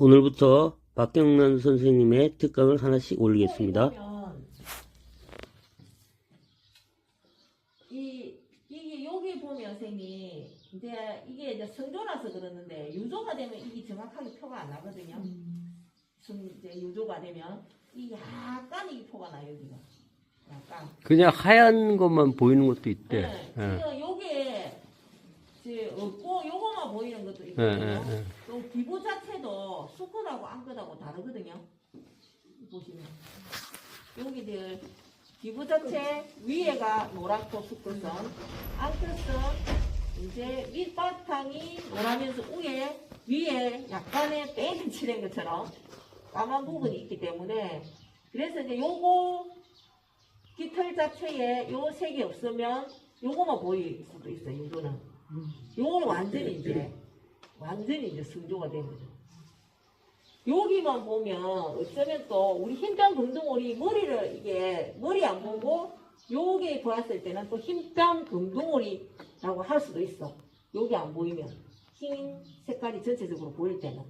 오늘부터 박경란 선생님의 특강을 하나씩 올리겠습니다. 이 이게 여기 보면 선생님 이제 이게 이제 성조라서 그러는데 유조가 되면 이게 정확하게 표가 안 나거든요. 성- 이제 유조가 되면 이 약간 이 표가 나요 여기가 약간. 그냥 하얀 것만 보이는 것도 있대. 네, 예. 지금 요게 없고 요거만 보이는 것도 예, 있거든요. 예, 예. 또 기부 수컷하고 암컷하고 다르거든요. 보시면 여기들 기부 자체 위에가 노랗고 수컷은 암컷은 이제 밑바탕이 노라면서 위에 위에 약간의 빼기 칠한 것처럼 까만 부분이 있기 때문에 그래서 이제 요거 깃털 자체에 요 색이 없으면 요거만 보일 수도 있어요. 요거는 요거는 완전히 이제 완전히 이제 승조가 된 거죠. 여기만 보면 어쩌면 또 우리 흰뺨 금둥오리 머리를 이게 머리 안 보고 요게 보았을 때는 또 흰뺨 금둥오리라고 할 수도 있어. 여기 안 보이면 흰 색깔이 전체적으로 보일 때는.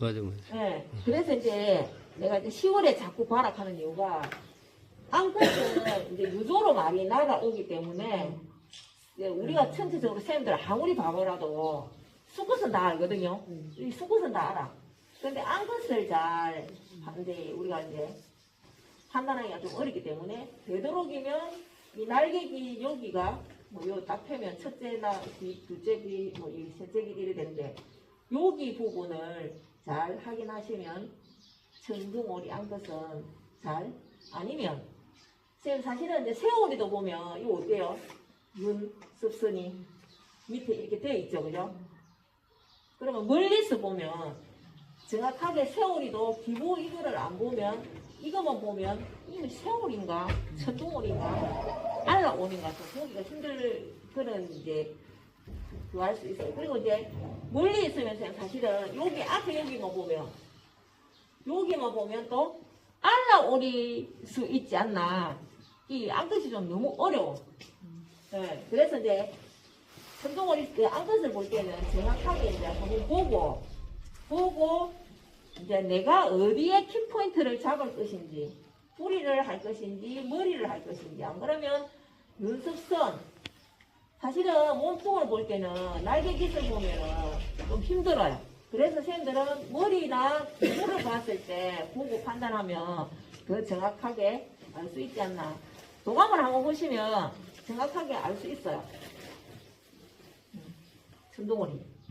맞아, 맞아. 네, 그래서 이제 내가 이제 10월에 자꾸 발악하는 이유가 암컷은 이제 유조로 많이 날아오기 때문에 이제 우리가 전체적으로 쌤들 아무리 바보라도 수컷은 다 알거든요. 이 수컷은 다 알아. 근데 암컷을 잘 이제 우리가 이제 판단하기가 좀 어렵기 때문에 되도록이면 이 날개기 여기가 뭐요딱 펴면 첫째나 귀, 둘째 귀, 뭐이 셋째 귀 이래 되는데 여기 부분을 잘 확인하시면 청둥오리 암것은 잘 아니면 쌤 사실은 이제 새오리도 보면 이거 어때요? 눈 습선이 밑에 이렇게 되어 있죠, 그죠? 그러면 멀리서 보면 정확하게 새오리도 기부 이거를 안 보면 이것만 보면 이거 천둥오리인가 알라오리인가 또 보기가 힘들 그런 이제 그거 할수 있어요. 그리고 이제 멀리 있으면 쌤 사실은 여기 앞에 여기만 보면 여기만 보면 또 알라오릴 수 있지 않나. 이 암컷이 좀 너무 어려워. 네, 그래서 이제 천둥오리 그 암컷을 볼 때는 정확하게 이제 한번 보고 보고 이제 내가 어디에 키포인트를 잡을 것인지 뿌리를 할 것인지 머리를 할 것인지 안 그러면 눈썹선 사실은 몸통을 볼 때는 날개깃을 보면은 좀 힘들어요. 그래서 선생님들은 머리나 피부를 봤을 때 보고 판단하면 더 정확하게 알 수 있지 않나. 도감을 한번 보시면 정확하게 알 수 있어요. 음, 천둥오리.